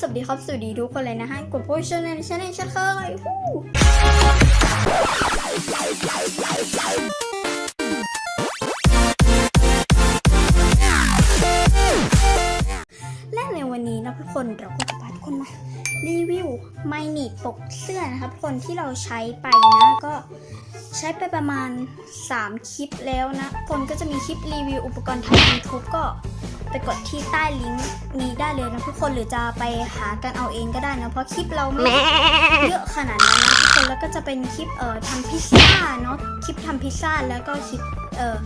สวัสดีครับสวัสดีทุกคนเลยนะฮะกดโพสต์ในช่องช่องเคยฮู้และในวันนี้นะทุกคนเราก็จะพาทุกคนมารีวิวไมหนีปกเสื้อนะครับทุกคนที่เราใช้ไปนะก็ใช้ไปประมาณ 3 คลิปแล้วนะคนก็จะมีคลิปรีวิวอุปกรณ์ทำ YouTube ก็ไปกดที่ใต้ลิงก์นี้ เลยนะทุกคนหรือจะไปหากันเอาเองก็ได้นะเพราะคลิปเราไม่เยอะขนาดนั้นนะทุกคนแล้วก็จะเป็นคลิปเอ่อทำพิซซ่าเนาะคลิปทำพิซซ่าแล้วก็คลิปเอ่อ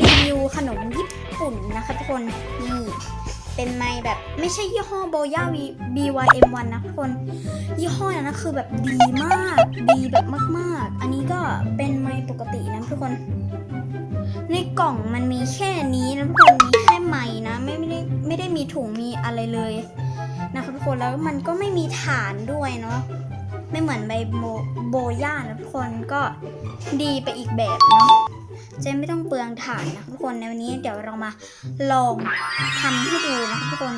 รีวิวขนมญี่ปุ่นนะคะทุกคนนี่เป็นไม้แบบไม่ใช่ยี่ห้อโบย่า BYM1 นะทุกคน ยี่ห้อนั้นนะคือแบบดีมากดีแบบมากๆ อันนี้ก็เป็นไม้ปกตินะทุกคน ในกล่องมันมีแค่นี้นะทุกคน ถุงมีอะไรเลยนะคะทุกคนแล้วมันก็ไม่มีฐานด้วยเนาะไม่เหมือนใบโบโบย่านะทุกคนก็ดีไปอีกแบบเนาะเจะไม่ต้องเปลืองฐานนะทุกคนในวันนี้เดี๋ยวเรามาลองทำให้ดูนะคะทุกคน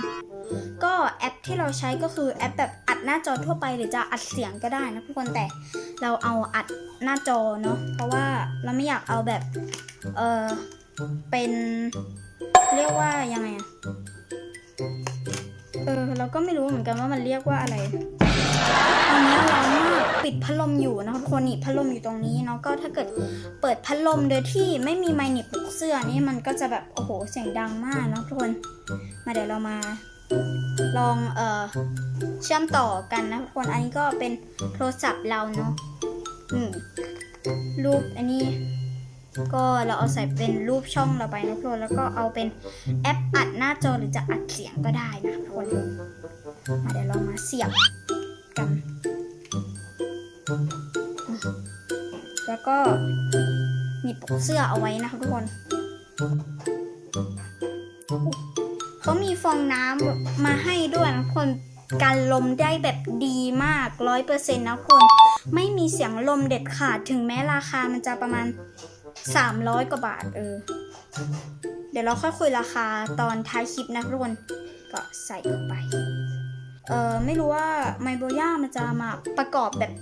ก็แอปที่เราใช้ก็คือแอปแบบอัดหน้าจอทั่วไปหรือจะอัดเสียงก็ได้นะทุกคนแต่เราเอาอัดหน้าจอเนาะเพราะว่าเราไม่อยากเอาแบบเออเป็นเรียกว่ายังไงอะ เออ เราก็ไม่รู้เหมือนกันว่ามันเรียกว่าอะไร ตอนนี้ร้อนมากปิดพัดลมอยู่นะคะทุกคนนี่พัดลมอยู่ตรงนี้เนาะก็ถ้าเกิดเปิดพัดลมโดยที่ไม่มีไมค์หนีบปลุกเสื้อนี่มันก็จะแบบโอ้โหเสียงดังมากเนาะทุกคนมาเดี๋ยวเรามาลองเอ่อเชื่อมต่อกันนะทุกคนอันนี้ก็เป็นโทรศัพท์เราเนาะอืมรูปอันนี้ ก็เราเอาใส่เป็นรูปช่องเราไปนะทุกคนแล้วก็เอาเป็นแอปอัดหน้าจอหรือจะอัดเสียงก็ได้นะทุกคนมาเดี๋ยวเรามาเสียบกัน แล้วก็หนีบปกเสื้อเอาไว้นะคะทุกคนเขามีฟองน้ำมาให้ด้วยนะคนการลมได้แบบดีมากร้อยเปอร์เซ็นต์นะคน ไม่มีเสียงลมเด็ดขาดถึงแม้ราคามันจะประมาณ 300 กว่าบาทเออ เดี๋ยวเราค่อยคุยราคาตอนท้ายคลิปนะทุกคนก็ใส่เข้าไป เออไม่รู้ว่าไมโบย่ามันจะมาประกอบแบบ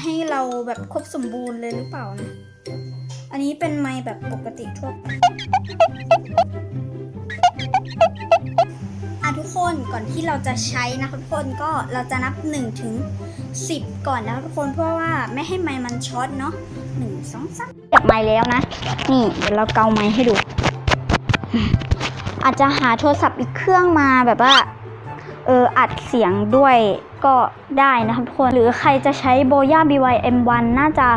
ให้เราแบบครบสมบูรณ์เลยหรือเปล่านะ อันนี้เป็นไมแบบปกติทั่วไป ทุกคนก่อนที่เราจะใช้นะคะทุกคนก็เราจะนับ1ถึง10 ก่อนนะทุกคนเพื่อว่าไม่ให้ไมค์มันช็อตเนาะหนึ่งสองสามเก็บไมค์แล้วนะ นี่เดี๋ยวเราเกาไมค์ให้ดู อาจจะหาโทรศัพท์อีกเครื่องมาแบบว่าเอออัดเสียงด้วยก็ได้นะครับทุกคนหรือใครจะใช้โบย่า BYM1 น่าจะ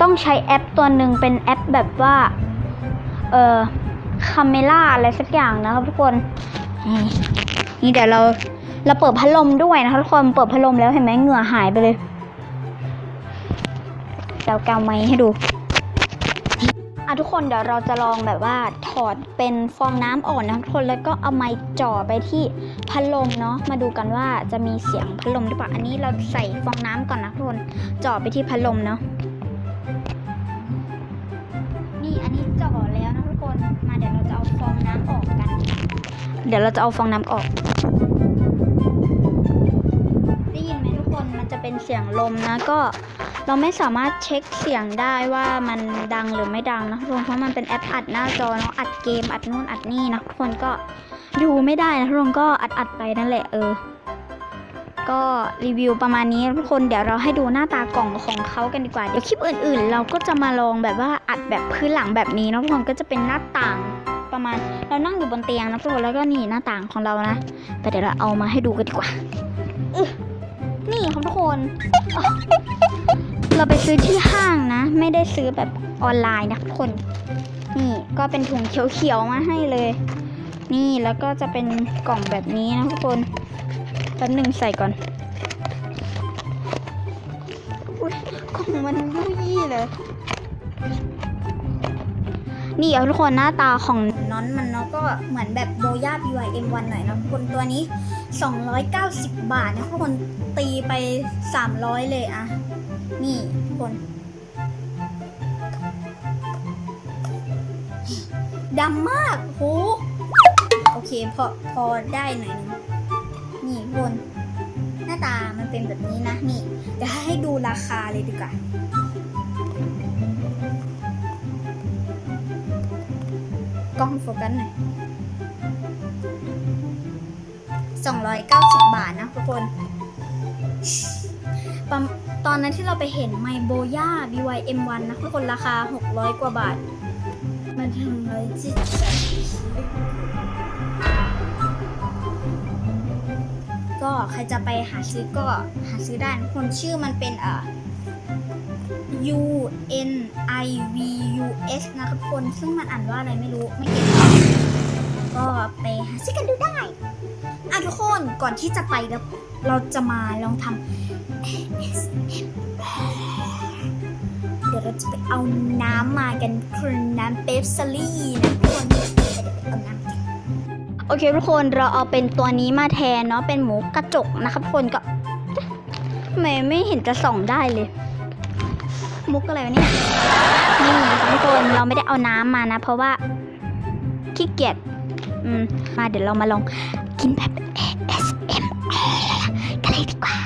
ต้องใช้แอปตัวหนึ่งเป็นแอปแบบว่า เออคาเมล่าอะไรสักอย่างนะครับทุกคน นี่เดี๋ยวเราเราเปิดพัดลมด้วยนะคะทุกคนเปิดพัดลมแล้วเห็นไหมเหงื่อหายไปเลยเดี๋ยวเกาไม้ให้ดูอะทุกคนเดี๋ยวเราจะลองแบบว่าถอดเป็นฟองน้ำอ่อนนะทุกคนแล้วก็เอาไม้จ่อไปที่พัดลมเนาะมาดูกันว่าจะมีเสียงพัดลมหรือเปล่าอันนี้เราใส่ฟองน้ำก่อนนะทุกคนจ่อไปที่พัดลมเนาะนี่อันนี้จ่อแล้วนะทุกคนมาเดี๋ยวเราจะเอาฟองน้ำออกกัน เดี๋ยวเราจะเอาฟองน้ำออก ได้ยินไหมทุกคน มันจะเป็นเสียงลมนะ ก็เราไม่สามารถเช็คเสียงได้ว่ามันดังหรือไม่ดังนะทุกคนเพราะมันเป็นแอปอัดหน้าจอเนาะอัดเกมอัดนู่นอัดนี่นะทุกคนก็ดูไม่ได้นะทุกคนก็อัดอัดไปนั่นแหละเออ ก็รีวิวประมาณนี้ทุกคนเดี๋ยวเราให้ดูหน้าตากล่องของเขากันดีกว่าเดี๋ยวคลิปอื่นๆ เราก็จะมาลองแบบว่าอัดแบบพื้นหลังแบบนี้นะทุกคนก็จะเป็นหน้าต่าง ประมาณ เรานั่งอยู่บนเตียงนะทุกคนแล้วก็นี่หน้าต่างของเรานะแต่เดี๋ยวเราเอามาให้ดูกันดีกว่าอึ๊ะนี่ครับทุกคน เราไปซื้อที่ห้างนะ ไม่ได้ซื้อแบบออนไลน์นะทุกคน นี่ก็เป็นถุงเขียวๆมาให้เลย นี่แล้วก็จะเป็นกล่องแบบนี้นะทุกคนแป๊บหนึ่งใส่ก่อนอุ๊ยกล่องมันยุ่ยยี่เลยนี่เอาทุกคนหน้าตาของ อนมันเนาะก็เหมือนแบบโบย่า BYM1 หน่อยนะคนตัวนี้ 290 บาทนะคนตีไป 300 เลยอะนี่คนดำมากโหโอเคพอพอได้หน่อยหนึงนี่คนหน้าตามันเป็นแบบนี้นะนี่เดี๋ยวให้ดูราคาเลยดีกว่า กล้องโฟกัสหน่อย290 บาทนะทุกคน ตอนนั้นที่เราไปเห็นไมโบย่า BYM1 นะทุกคนราคา 600 กว่าบาท มันถึงเลยจิตก็ใครจะไปหาซื้อก็หาซื้อได้นะทุกคนชื่อมันเป็นเอ่อ U N I V U S นะครับคน ซึ่งมันอ่านว่าอะไรไม่รู้ ไม่เก็ตก็ไปหาซื้อกันดูได้อะทุกคนก่อนที่จะไปแล้วเราจะมาลองทำเดี๋ยวเราจะไปเอาน้ำมากันคือน้ำเบปซลี่นะทุกคนเอาน้ำโอเคทุกคนเราเอาเป็นตัวนี้มาแทนเนาะเป็นหมูกระจกนะครับทุกคนก็ไม่ไม่เห็นจะส่องได้เลย มุกอะไรวะเนี่ยนี่ทุกคนเราไม่ได้เอาน้ำมานะ เพราะว่าขี้เกียจอืมมาเดี๋ยวเรามาลองกินแบบ ASMR กันเลยดีกว่า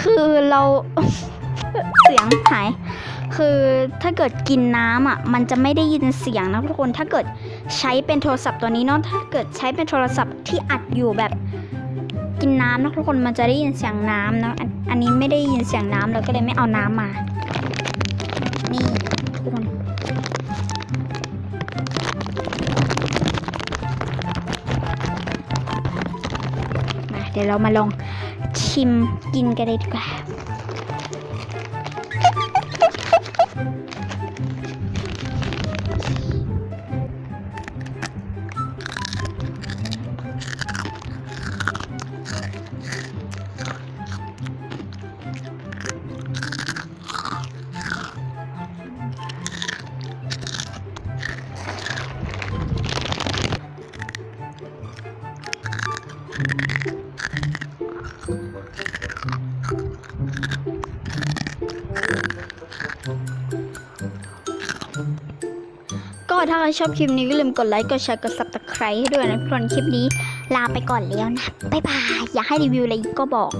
คือเราเสียงหาย คือถ้าเกิดกินน้ำอะ มันจะไม่ได้ยินเสียงนะทุกคน ถ้าเกิดใช้เป็นโทรศัพท์ตัวนี้เนาะ ถ้าเกิดใช้เป็นโทรศัพท์ที่อัดอยู่แบบ กินน้ำนะทุกคนมันจะได้ยินเสียงน้ำนะอันอันนี้ไม่ได้ยินเสียงน้ำเราก็เลยไม่เอาน้ำมา นี่ทุกคนมาเดี๋ยวเรามาลองชิมกินกันเลยดีกว่า ก็ถ้าใครชอบคลิปนี้ก็อย่าลืมกดไลค์กดแชร์กด subscribe ให้ด้วยนะทุกคนคลิปนี้ลาไปก่อนแล้วนะบ๊ายบายอยากให้รีวิวอะไรก็บอก